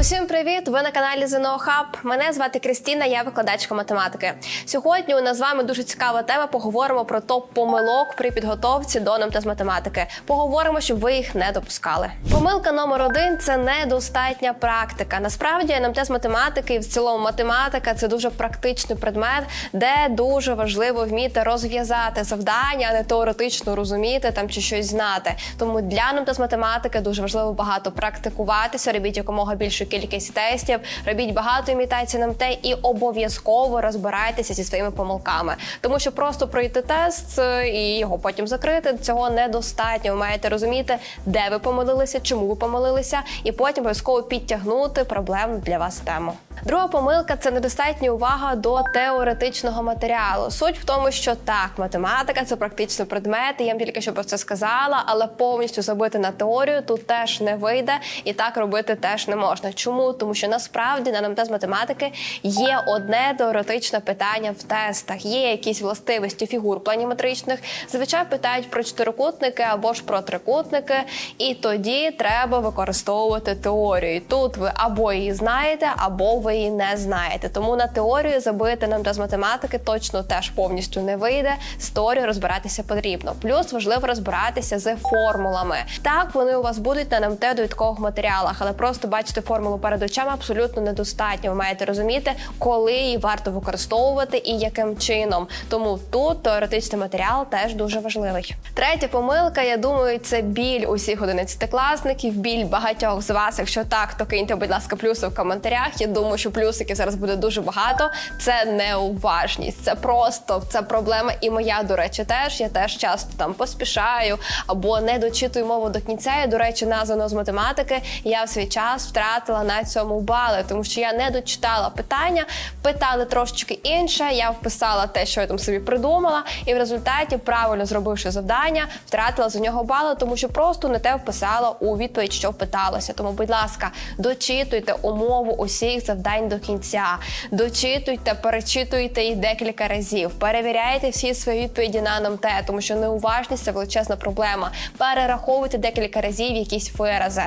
Усім привіт! Ви на каналі ЗНО Хаб. Мене звати Кристіна, я викладачка математики. Сьогодні у нас з вами дуже цікава тема. Поговоримо про топ помилок при підготовці до НМТ з математики. Поговоримо, щоб ви їх не допускали. Помилка номер один це недостатня практика. Насправді НМТ з математики і в цілому математика це дуже практичний предмет, де дуже важливо вміти розв'язати завдання, а не теоретично розуміти там чи щось знати. Тому для НМТ з математики дуже важливо багато практикуватися, робіть якомога кількість тестів, робіть багато імітацій НМТ і обов'язково розбирайтеся зі своїми помилками. Тому що просто пройти тест е, і його потім закрити цього недостатньо. Ви маєте розуміти, де ви помилилися, чому ви помилилися, і потім обов'язково підтягнути проблемну для вас тему. Друга помилка це недостатня увага до теоретичного матеріалу. Суть в тому, що так, математика це практичний предмет. Я вам тільки що про це сказала, але повністю забити на теорію тут теж не вийде, і так робити теж не можна. Чому? Тому що насправді на НМТ з математики є одне теоретичне питання в тестах. Є якісь властивості фігур планіметричних. Зазвичай питають про чотирикутники або ж про трикутники, і тоді треба використовувати теорію. Тут ви або її знаєте, або ви її не знаєте. Тому на теорію забити нам з математики точно теж повністю не вийде. З теорією розбиратися потрібно. Плюс важливо розбиратися з формулами. Так вони у вас будуть на НМТ довідкових матеріалах, але просто бачити формулу перед очами абсолютно недостатньо. Ви маєте розуміти, коли її варто використовувати і яким чином. Тому тут теоретичний матеріал теж дуже важливий. Третя помилка, я думаю, це біль усіх 11-класників, біль багатьох з вас. Якщо так, то киньте, будь ласка, плюси в коментарях. Я думаю, що плюсиків зараз буде дуже багато. Це неуважність, це просто це проблема. І моя, до речі, теж я теж часто там поспішаю або не дочитую мову до кінця. І, до речі, на ЗНО з математики я в свій час втратила на цьому бали, тому що я не дочитала питання, питали трошечки інше. Я вписала те, що я там собі придумала, і в результаті, правильно зробивши завдання, втратила за нього бали, тому що просто не те вписала у відповідь, що питалося. Тому, будь ласка, дочитуйте умову усіх завдань до кінця, дочитуйте, перечитуйте їх декілька разів, перевіряйте всі свої відповіді на НМТ, тому що неуважність це величезна проблема. Перераховуйте декілька разів якісь вирази.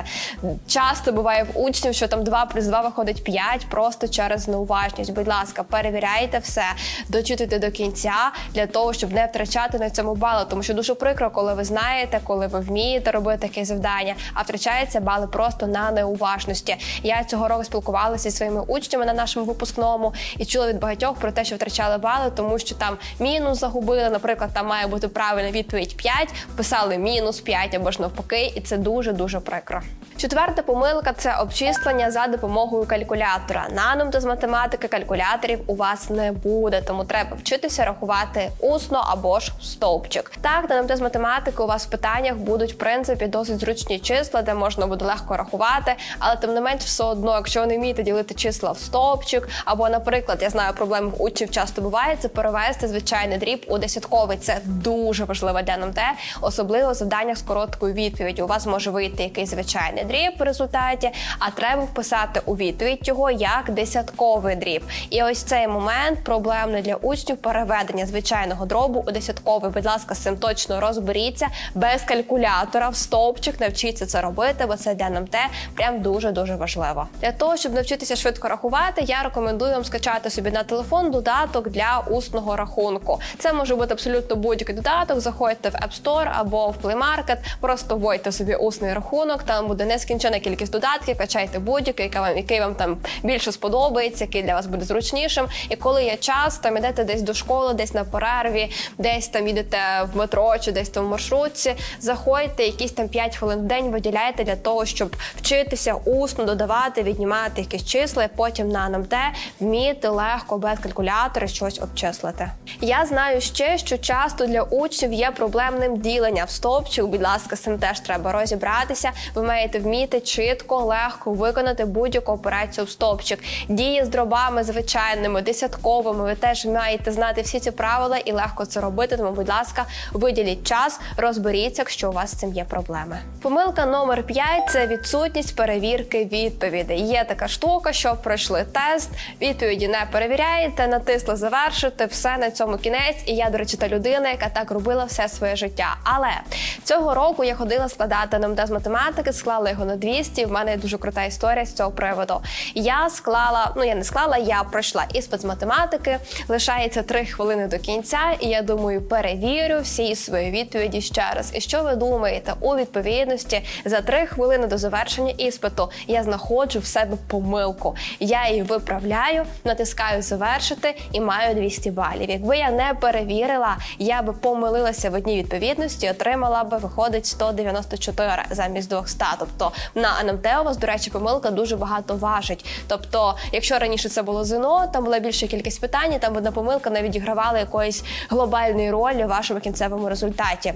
Часто буває в учнів, що там 2 плюс 2 виходить 5 просто через неуважність. Будь ласка, перевіряйте все, дочитуйте до кінця для того, щоб не втрачати на цьому бали. Тому що дуже прикро, коли ви знаєте, коли ви вмієте робити таке завдання, а втрачаються бали просто на неуважності. Я цього року спілкувалася зі своїми учнями на нашому випускному і чула від багатьох про те, що втрачали бали, тому що там мінус загубили. Наприклад, там має бути правильна відповідь 5, писали мінус 5 або ж навпаки, і це дуже дуже прикро. Четверта помилка це обчислення за допомогою калькулятора. На НМТ з математики калькуляторів у вас не буде, тому треба вчитися рахувати усно або ж стовпчик. Так, на з математики у вас в питаннях будуть в принципі досить зручні числа, де можна буде легко рахувати, але тим не менш, все одно, якщо ви не вмієте ділити числа в стовпчик, або, наприклад, я знаю, проблем учнів часто буває, це перевести звичайний дріб у десятковий. Це дуже важливо для НМТ, особливо в завданнях з короткою відповіддю. У вас може вийти якийсь звичайний дріб в результаті, а треба вписати у відповідь його як десятковий дріб. І ось цей момент проблемний для учнів переведення звичайного дробу у десятковий. Будь ласка, з цим точно розберіться без калькулятора в стовпчик. Навчіться це робити, бо це для НМТ прям дуже дуже важливо. Для того щоб навчитися швидко рахувати, я рекомендую вам скачати собі на телефон додаток для усного рахунку. Це може бути абсолютно будь-який додаток. Заходьте в App Store або в Play Market, просто вводьте собі усний рахунок. Там буде нескінчена кількість додатків. Качайте будь-який, який вам який вам там більше сподобається, який для вас буде зручнішим. І коли є час, там ідете десь до школи, десь на перерві, десь там їдете в метро чи десь там в маршрутці. Заходьте, якісь там 5 хвилин в день виділяйте для того, щоб вчитися усно додавати, віднімати якісь числа, потім на НМТ вміти легко без калькулятора щось обчислити. Я знаю ще, що часто для учнів є проблемним ділення в стовпчик. Будь ласка, з цим теж треба розібратися. Ви маєте вміти чітко, легко виконати будь-яку операцію в стовпчик. Дії з дробами звичайними, десятковими. Ви теж маєте знати всі ці правила і легко це робити. Тому, будь ласка, виділіть час, розберіться, якщо у вас з цим є проблеми. Помилка номер 5 – це відсутність перевірки відповідей. Є така штука, що пройшли тест, відповіді не перевіряєте, натисли завершити, все на цьому кінець. І я, до речі, та людина, яка так робила все своє життя. Але цього року я ходила складати НМТ з математики, склала його на 200. В мене є дуже крута історія з цього приводу. Я склала, ну я не склала, я пройшла іспит з математики. Лишається 3 хвилини до кінця, і я думаю, перевірю всі свої відповіді ще раз. І що ви думаєте? У відповідності за 3 хвилини до завершення іспиту я знаходжу в себе помилку. Я її виправляю, натискаю завершити і маю 200 балів. Якби я не перевірила, я би помилилася в одній відповідності, отримала би виходить 194 замість 200. Тобто на НМТ у вас, до речі, помилка дуже багато важить. Тобто, якщо раніше це було ЗНО, там була більша кількість питань, там одна помилка не відігравала якоїсь глобальної ролі в вашому кінцевому результаті.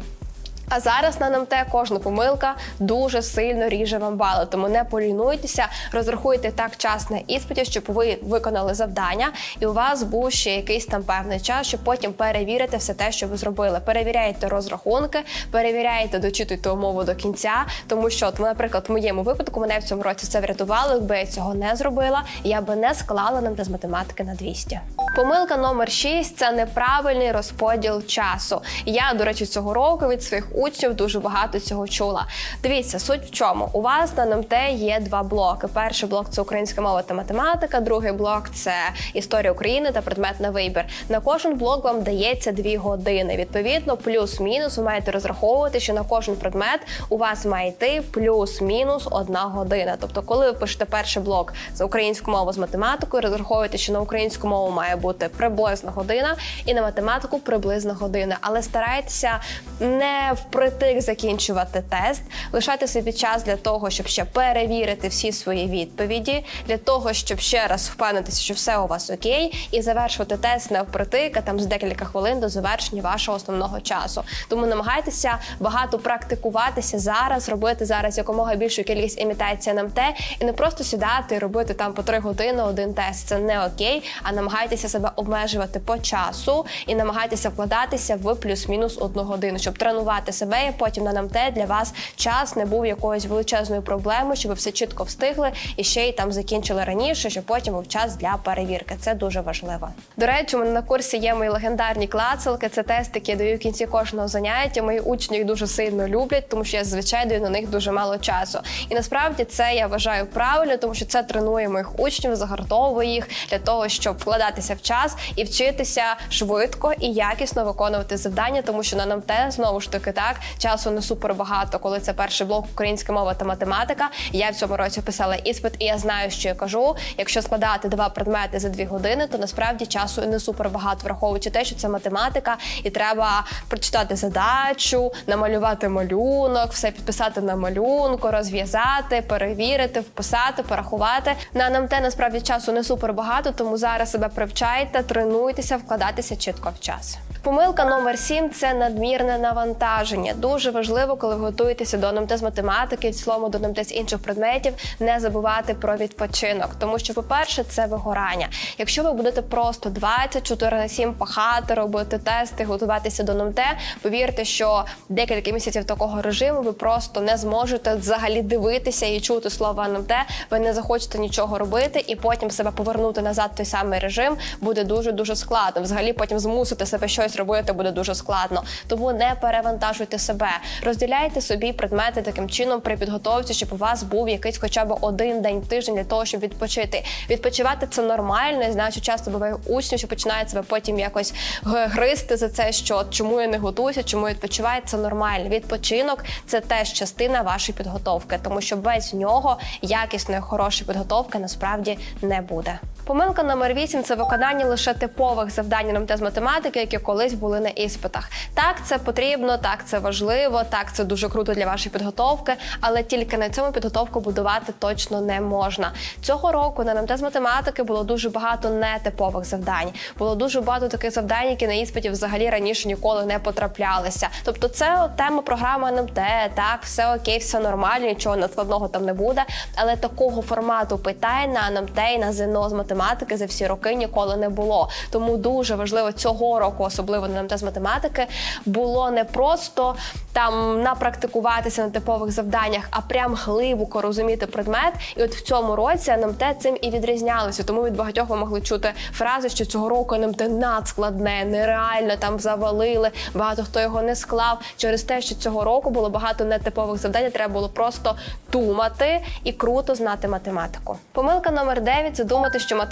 А зараз на НМТ кожна помилка дуже сильно ріже вам бали. Тому не полінуйтеся, розрахуйте так час на іспиті, щоб ви виконали завдання, і у вас був ще якийсь там певний час, щоб потім перевірити все те, що ви зробили. Перевіряйте розрахунки, перевіряйте, дочитуйте умову до кінця. Тому що, от, наприклад, в моєму випадку мене в цьому році це врятувало. Якби я цього не зробила, я би не склала НМТ з математики на 200. Помилка номер 6 – це неправильний розподіл часу. Я, до речі, цього року від своїх учнів дуже багато цього чула. Дивіться, суть в чому. У вас на НМТ є два блоки. Перший блок це українська мова та математика, другий блок це історія України та предмет на вибір. На кожен блок вам дається дві години. Відповідно, плюс-мінус ви маєте розраховувати, що на кожен предмет у вас має йти плюс-мінус одна година. Тобто, коли ви пишете перший блок за українську мову з математикою, розраховуєте, що на українську мову має бути приблизно година, і на математику приблизно година. Але старайтеся не впритик закінчувати тест, лишайте собі час для того, щоб ще перевірити всі свої відповіді, для того, щоб ще раз впевнитися, що все у вас окей, і завершувати тест не впритик, а там з декілька хвилин до завершення вашого основного часу. Тому намагайтеся багато практикуватися зараз, робити зараз якомога більшу кількість імітацій НМТ і не просто сідати і робити там по три години один тест. Це не окей, а намагайтеся себе обмежувати по часу і намагайтеся вкладатися в плюс-мінус одну годину, щоб тренувати себе і потім на НМТ для вас час не був якоюсь величезною проблемою, щоб ви все чітко встигли і ще й там закінчили раніше, щоб потім був час для перевірки. Це дуже важливо. До речі, у мене на курсі є мої легендарні клацалки. Це тести, які я даю в кінці кожного заняття. Мої учні їх дуже сильно люблять, тому що я зазвичай даю на них дуже мало часу. І насправді це я вважаю правильно, тому що це тренує моїх учнів, загартовує їх для того, щоб вкладатися в час і вчитися швидко і якісно виконувати завдання, тому що на НМТ знову ж таки так часу не супер багато, коли це перший блок українська мова та математика. Я в цьому році писала іспит, і я знаю, що я кажу. Якщо складати два предмети за дві години, то насправді часу не супер багато, враховуючи те, що це математика, і треба прочитати задачу, намалювати малюнок, все підписати на малюнку, розв'язати, перевірити, вписати, порахувати. На НМТ насправді часу не супер багато, тому зараз себе привчайте, тренуйтеся, вкладатися чітко в час. Помилка номер 7 – це надмірне навантаження. Дуже важливо, коли ви готуєтеся до НМТ з математики, в цілому до НМТ з інших предметів, не забувати про відпочинок. Тому що, по-перше, це вигорання. Якщо ви будете просто 24 на 7 пахати, робити тести, готуватися до НМТ, повірте, що декілька місяців такого режиму ви просто не зможете взагалі дивитися і чути слово НМТ. Ви не захочете нічого робити, і потім себе повернути назад в той самий режим буде дуже дуже складно. Взагалі, потім змусити себе щось робити буде дуже складно. Тому не перевантажуйте себе. Розділяйте собі предмети таким чином при підготовці, щоб у вас був якийсь хоча б один день тиждень для того, щоб відпочити. Відпочивати це нормально. Я знаю, що часто буває учнів, що починають себе потім якось гризти за це, що чому я не готуюся, чому я відпочиваю. Це нормально. Відпочинок це теж частина вашої підготовки, тому що без нього якісної хорошої підготовки насправді не буде. Помилка номер 8 – це виконання лише типових завдань НМТ з математики, які колись були на іспитах. Так, це потрібно, так це важливо, так це дуже круто для вашої підготовки, але тільки на цьому підготовку будувати точно не можна. Цього року на НМТ з математики було дуже багато нетипових завдань. Було дуже багато таких завдань, які на іспиті взагалі раніше ніколи не потраплялися. Тобто, це тема програми НМТ, так, все окей, все нормально, нічого надскладного там не буде. Але такого формату питань на НМТ і на ЗНО з математики математики за всі роки ніколи не було. Тому дуже важливо цього року, особливо на НМТ з математики, було не просто там напрактикуватися на типових завданнях, а прям глибоко розуміти предмет. І от в цьому році НМТ цим і відрізнялося. Тому від багатьох ви могли чути фрази, що цього року НМТ надскладне, нереально там завалили. Багато хто його не склав через те, що цього року було багато нетипових завдань. Треба було просто думати і круто знати математику. Помилка номер 9 – це думати, що математика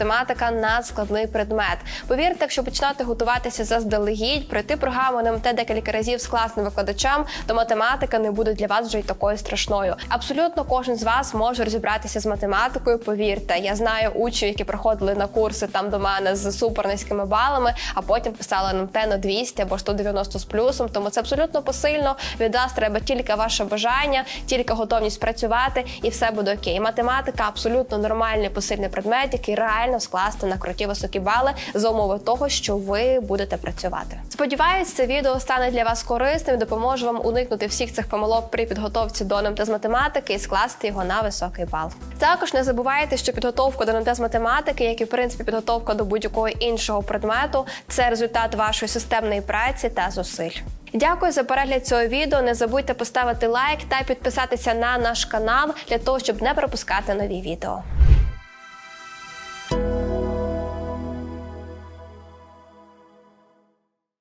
надскладний предмет. Повірте, якщо починати готуватися заздалегідь, пройти програму НМТ декілька разів з класним викладачем, то математика не буде для вас вже й такою страшною. Абсолютно кожен з вас може розібратися з математикою. Повірте, я знаю учнів, які приходили на курси там до мене з супер низькими балами, а потім писали НМТ на 200 або 190 з плюсом. Тому це абсолютно посильно. Від вас треба тільки ваше бажання, тільки готовність працювати, і все буде окей. Математика абсолютно нормальний посильний предмет, який реально скласти на круті високі бали за умови того, що ви будете працювати. Сподіваюсь, це відео стане для вас корисним, допоможе вам уникнути всіх цих помилок при підготовці до НМТ з математики і скласти його на високий бал. Також не забувайте, що підготовка до НМТ з математики, як і в принципі підготовка до будь-якого іншого предмету, це результат вашої системної праці та зусиль. Дякую за перегляд цього відео. Не забудьте поставити лайк та підписатися на наш канал для того, щоб не пропускати нові відео.